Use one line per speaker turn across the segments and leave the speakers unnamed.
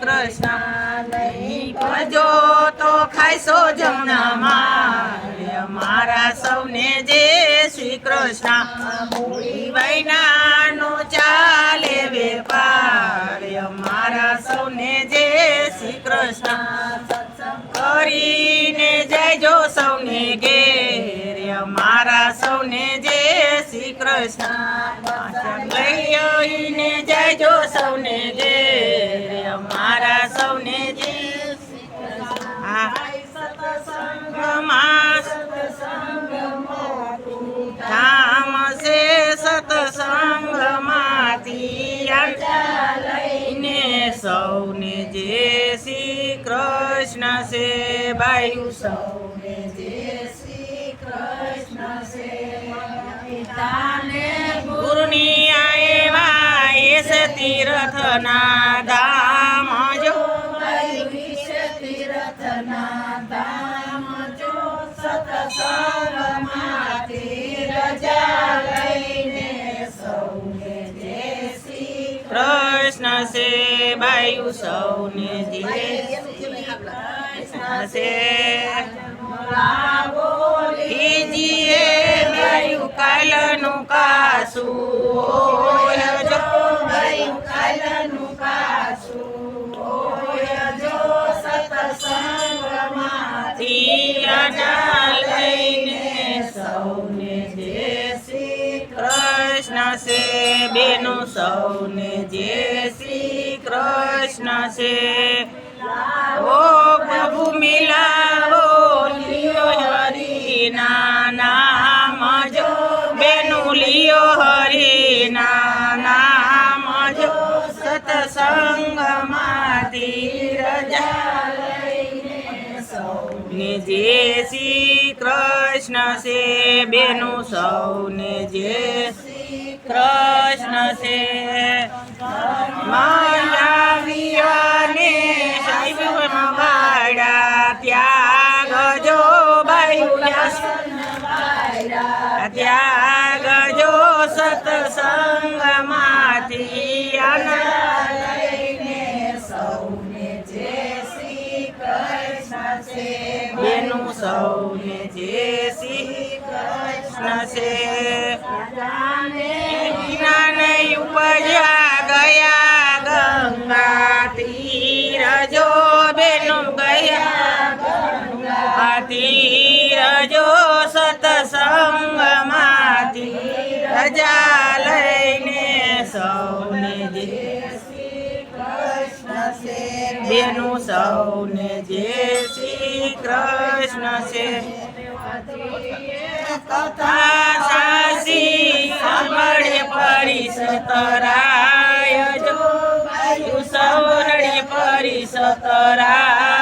કૃષ્ણ નહીં તો ખાઈશો જમણામાં મારા સૌને જય શ્રી કૃષ્ણ મૂળી વૈનાનો ચાલે વેપાર મારા સૌને જે શ્રી કૃષ્ણ. કરીને જયજો સૌને ઘેર મારા સૌને જે શ્રી કૃષ્ણ લઈને જયજો સૌને ઘેર મારા સૌને ધામ છે સત્સંગમાંથી લઈને સૌને જે શ્રી કૃષ્ણ છે બાયુ સૌને જે શ્રી કૃષ્ણ છે ગુરુની આવ્યા એસ તીર્થના છે બાયુ સૌને જે કૃષ્ણ છે ઈજીએ બાયુ કાલનું કાસું જો બાયુ કાલનું કાસું જો સત્સંગમાંથી અના લઈને શ્રી કૃષ્ણ છે, બેનો સૌને જે શ્રી કૃષ્ણ છે. ઓ પ્રભુ, મિલાવો, લિયો હરિના નામ જો. બેનું લિયો હરિના નામ જો. સત્સંગમાંથી રજા લઈને શ્રી કૃષ્ણ છે, બેનું સૌને જે કૃષ્ણ છે. માયાવિયાને સાહેબમાં ત્યાગ જો બાયુ ત્યાગ જો સત્સંગમાંથી બેનું સૌને જે શ્રી કૃષ્ણ છે. સૌને જે બેનું સૌને જે શ્રી કૃષ્ણ છે. કથા સાસી સાંભળે પરિસતરાય જો. પડી પરિસતરાય.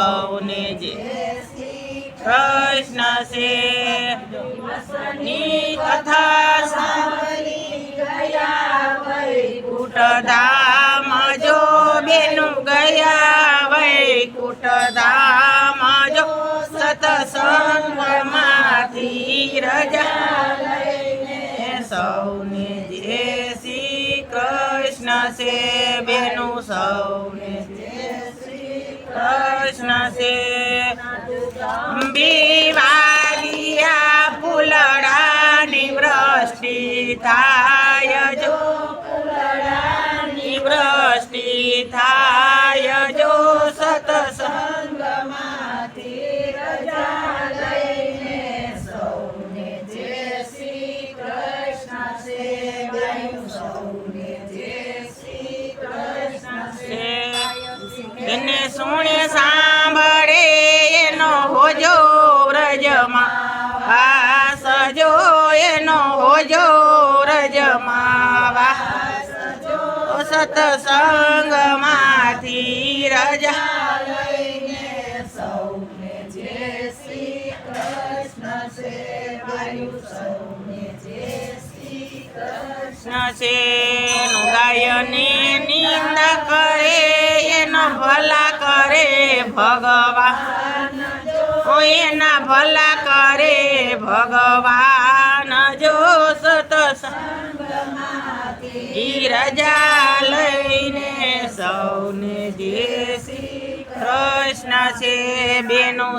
સૌને જે કૃષ્ણ છે. ની કથા સાંભળી ગયા વૈકુટ ધામ જો બેનું ગયા વૈકુટ ધામ જો સત્સંગમાંથી રજા લઈને સૌને જે શ્રી કૃષ્ણ છે બેનું સૌને કૃષ્ણ છે. બીવાલિયા ફૂલડાની વૃષ્ટિ થાય જો. વૃષ્ટિ થાય જો. સત્સંગમાંથી રજા લઈને સાંભળે જો સત્સંગમાંથી રજા લઈને સૌને જે શ્રી કૃષ્ણ છે સૌને જે છે. ગાયની નિંદા કરે, એનો ભલા કરે ભગવાન એના ભલા કરે ભગવાન જો. સતસંગમાંથી ઈ રજા છે બેનો